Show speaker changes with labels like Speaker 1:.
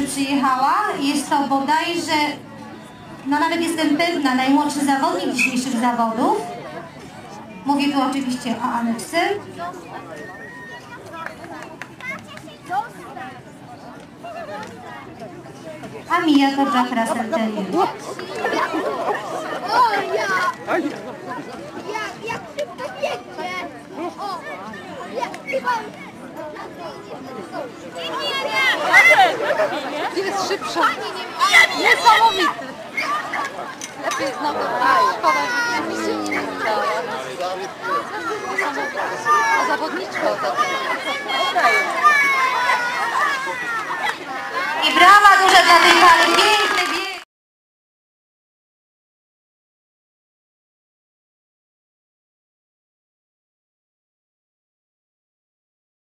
Speaker 1: że przyjechała. Jest to bodajże, no nawet jestem pewna, najmłodszy zawodnik dzisiejszych zawodów. Mówię tu oczywiście o Aneczce. A Mija to Russell Terrier.
Speaker 2: O, ja! Jak, szybko biegnie! O!
Speaker 3: Niesamowity. Lepiej znowu. A, szkoda, że mi się nie udało. A zawodniczka to
Speaker 1: I brawa duże dla tej pary